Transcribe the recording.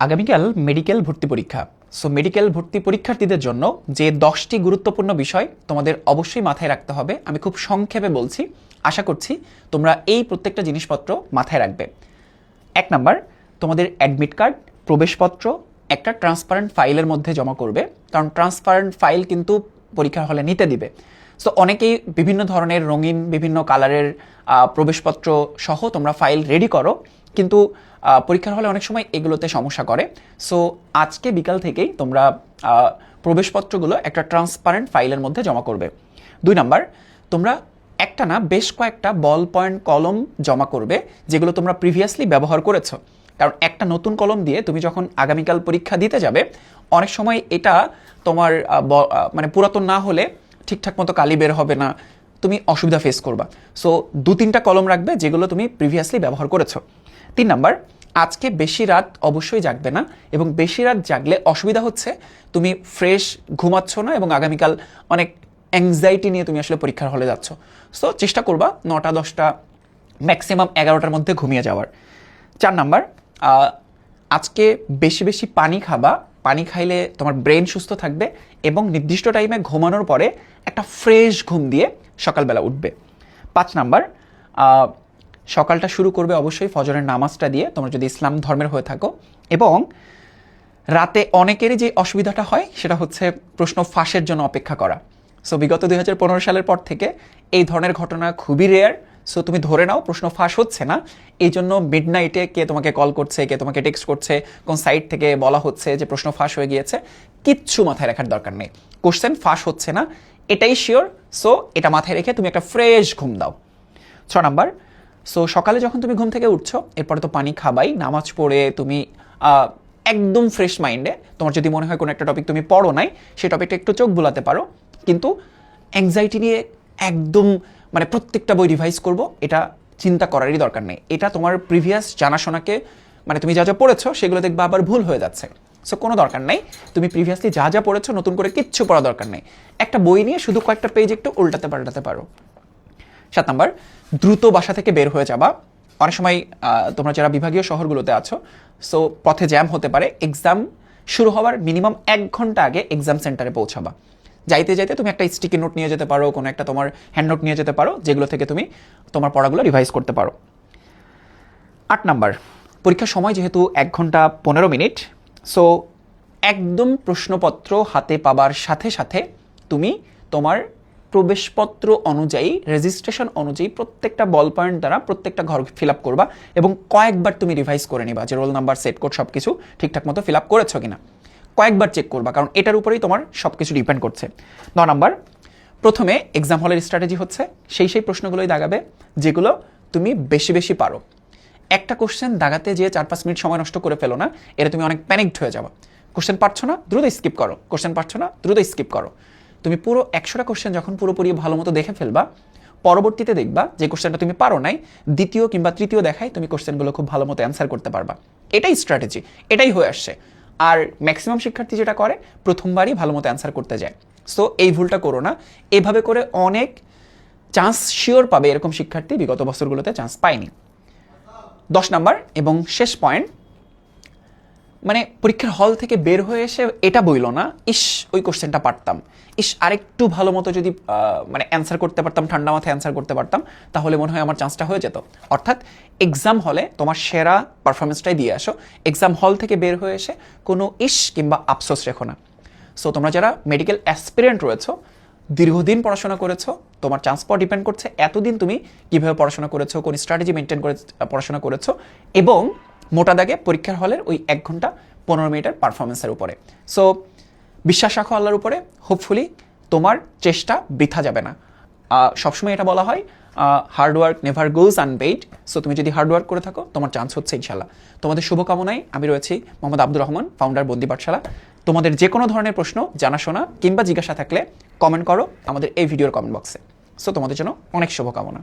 আগামীকাল মেডিকেল ভর্তি পরীক্ষা। সো মেডিকেল ভর্তি পরীক্ষার্থীদের জন্য যে দশটি গুরুত্বপূর্ণ বিষয় তোমাদের অবশ্যই মাথায় রাখতে হবে, আমি খুব সংক্ষেপে বলছি। আশা করছি তোমরা এই প্রত্যেকটা জিনিসপত্র মাথায় রাখবে। এক নাম্বার, তোমাদের অ্যাডমিট কার্ড প্রবেশপত্র একটা ট্রান্সপারেন্ট ফাইলের মধ্যে জমা করবে। কারণ ট্রান্সপারেন্ট ফাইল কিন্তু পরীক্ষার হলে নিতে দিবে। সো অনেকেই বিভিন্ন ধরনের রঙিন, বিভিন্ন কালারের প্রবেশপত্র সহ তোমরা ফাইল রেডি করো। কিন্তু পরীক্ষার হলে অনেক সময় এগুলোতে সমস্যা করে। সো আজকে বিকাল থেকেই তোমরা প্রবেশপত্রগুলো একটা ট্রান্সপারেন্ট ফাইলের মধ্যে জমা করবে। দুই নাম্বার, তোমরা একটা না বেশ কয়েকটা বল পয়েন্ট কলম জমা করবে, যেগুলো তোমরা প্রিভিয়াসলি ব্যবহার করেছ। কারণ একটা নতুন কলম দিয়ে তুমি যখন আগামীকাল পরীক্ষা দিতে যাবে, অনেক সময় এটা তোমার মানে পুরাতন না হলে ঠিকঠাক মতো কালি বের হবে না, তুমি অসুবিধা ফেস করবা। সো দু তিনটা কলম রাখবে যেগুলো তুমি প্রিভিয়াসলি ব্যবহার করেছ। তিন নাম্বার, আজকে বেশি রাত অবশ্যই জাগবে না এবং বেশি রাত জাগলে অসুবিধা হচ্ছে তুমি ফ্রেশ ঘুমাচ্ছ না এবং আগামীকাল অনেক অ্যাংজাইটি নিয়ে তুমি আসলে পরীক্ষার হলে যাচ্ছ। সো চেষ্টা করবা নটা, দশটা ম্যাক্সিমাম এগারোটার মধ্যে ঘুমিয়ে যাওয়ার। চার নাম্বার আজকে বেশি বেশি পানি খাবা পানি খাইলে তোমার ব্রেন সুস্থ থাকবে এবং নির্দিষ্ট টাইমে ঘুমানোর পরে একটা ফ্রেশ ঘুম দিয়ে সকালবেলা উঠবে। পাঁচ নাম্বার সকালটা শুরু করবে অবশ্যই ফজরের নামাজটা দিয়ে, তোমরা যদি ইসলাম ধর্মের হয়ে থাকো। এবং রাতে অনেকেরই যে অসুবিধাটা হয়, সেটা হচ্ছে প্রশ্ন ফাঁসের জন্য অপেক্ষা করা। সো বিগত দু হাজার পনেরো সালের পর থেকে এই ধরনের ঘটনা খুবই রেয়ার সো তুমি ধরে নাও, প্রশ্ন ফাঁস হচ্ছে না। এই জন্য মিড নাইটে কে তোমাকে কল করছে, কে তোমাকে টেক্সট করছে, কোন সাইট থেকে বলা হচ্ছে যে প্রশ্ন ফাঁস হয়ে গিয়েছে, কিচ্ছু মাথায় রাখার দরকার নেই। কোশ্চেন ফাঁস হচ্ছে না, এটাই শিওর সো এটা মাথায় রেখে তুমি একটা ফ্রেশ ঘুম দাও। ছ নাম্বার সো সকালে যখন তুমি ঘুম থেকে উঠছো, এরপরে তো পানি খাবাই, নামাজ পড়ে তুমি একদম ফ্রেশ মাইন্ডে তোমার যদি মনে হয় কোনো একটা টপিক তুমি পড়ো নাই সেই টপিকটা একটু চোখ বুলাতে পারো। কিন্তু অ্যাংজাইটি নিয়ে একদম মানে প্রত্যেকটা বই রিভাইজ করব, এটা চিন্তা করারই দরকার নেই। এটা তোমার প্রিভিয়াস জানাশোনাকে মানে তুমি যা যা পড়েছো, সেগুলো দেখবে আবার ভুল হয়ে যাচ্ছে। সো কোনো দরকার নেই। তুমি প্রিভিয়াসলি যা যা পড়েছো, নতুন করে কিচ্ছু পড়া দরকার নেই। একটা বই নিয়ে শুধু কয়েকটা পেজ একটু উল্টাতে পাল্টাতে পারো। সাত নাম্বার, দ্রুত বাসা থেকে বের হয়ে যাবা। অনেক সময় তোমরা যারা বিভাগীয় শহরগুলোতে আছো সো পথে জ্যাম হতে পারে। এক্সাম শুরু হওয়ার মিনিমাম এক ঘণ্টা আগে এক্সাম সেন্টারে পৌঁছাবা। যাইতে যাইতে তুমি একটা স্টিকি নোট নিয়ে যেতে পারো, কোনো একটা তোমার হ্যান্ড নোট নিয়ে যেতে পারো, যেগুলো থেকে তুমি তোমার পড়াগুলো রিভাইজ করতে পারো। আট নাম্বার, পরীক্ষার সময় যেহেতু এক ঘণ্টা পনেরো মিনিট সো একদম প্রশ্নপত্র হাতে পাবার সাথে সাথে তুমি তোমার প্রবেশপত্র অনুযায়ী রেজিস্ট্রেশন অনুযায়ী প্রত্যেকটা বল পয়েন্ট দ্বারা প্রত্যেকটা ঘর ফিল আপ করবা এবং কয়েকবার তুমি রিভাইজ করে নিবা যে রোল নাম্বার সেট কোড সব কিছু ঠিকঠাক মতো ফিল আপ করেছ কিনা। কয়েকবার চেক করবা, কারণ এটার উপরেই তোমার সব কিছু ডিপেন্ড করছে। ন নাম্বার, প্রথমে এক্সাম হলের স্ট্র্যাটেজি হচ্ছে, সেই সেই প্রশ্নগুলোই দাগাবে, যেগুলো তুমি বেশি বেশি পারো। একটা কোশ্চেন দাগাতে যেয়ে চার পাঁচ মিনিট সময় নষ্ট করে ফেলো না, এটা তুমি অনেক প্যানিকড হয়ে যাবে। কোশ্চেন পারছ না, দ্রুত স্কিপ করো। কোশ্চেন পারছ না, দ্রুত স্কিপ করো। তুমি পুরো একশোটা কোশ্চেন যখন পুরোপুরি ভালো মতো দেখে ফেলবা, পরবর্তীতে দেখবা যে কোশ্চেনটা তুমি পারো নাই, দ্বিতীয় কিংবা তৃতীয় দেখায় তুমি কোশ্চেনগুলো খুব ভালো মতো অ্যান্সার করতে পারবা। এটাই স্ট্র্যাটেজি এটাই হয়ে আসছে। আর ম্যাক্সিমাম শিক্ষার্থী যেটা করে, প্রথমবারই ভালো মতো অ্যান্সার করতে যায়। সো এই ভুলটা করো না। এভাবে করে অনেক চান্স শিওর পাবে এরকম শিক্ষার্থী, বিগত বছরগুলোতে চান্স পায়নি। দশ নাম্বার এবং শেষ পয়েন্ট মানে পরীক্ষার হল থেকে বের হয়ে এসে এটা বইল না, ইস, ওই কোশ্চেনটা পারতাম। ইস, আরেকটু ভালো মতো যদি মানে অ্যান্সার করতে পারতাম, ঠান্ডা মাথায় অ্যান্সার করতে পারতাম, তাহলে মনে হয় আমার চান্সটা হয়ে যেত। অর্থাৎ এক্সাম হলে তোমার সেরা পারফরমেন্সটাই দিয়ে আসো। এক্সাম হল থেকে বের হয়ে এসে কোনো ইস কিংবা আফসোস রেখো না। সো তোমরা যারা মেডিকেল অ্যাসপিরেন্ট রয়েছো, দীর্ঘদিন পড়াশোনা করেছ, তোমার চান্স পাওয়া ডিপেন্ড করছে এতদিন তুমি কীভাবে পড়াশোনা করেছ, কোন স্ট্র্যাটেজি মেনটেন করে পড়াশোনা করেছ এবং মোটা দাগে পরীক্ষার হলের ওই এক ঘণ্টা পনেরো মিনিটের পারফরমেন্সের উপরে। সো বিশ্বাস রাখো আল্লাহর উপরে হোপফুলি তোমার চেষ্টা বৃথা যাবে না। সবসময় এটা বলা হয় hard work never goes unpaid so তুমি যদি হার্ড ওয়ার্ক করে থাকো, তোমার চান্স হচ্ছে ইনশাল্লাহ তোমাদের শুভকামনায় আমি রয়েছি মোহাম্মদ আব্দুর রহমান ফাউন্ডার বন্দি পাঠশালা। তোমাদের যে কোনো ধরনের প্রশ্ন, জানাশোনা কিংবা জিজ্ঞাসা থাকলে কমেন্ট করো আমাদের এই ভিডিওর কমেন্ট বক্সে সো তোমাদের জন্য অনেক শুভকামনা।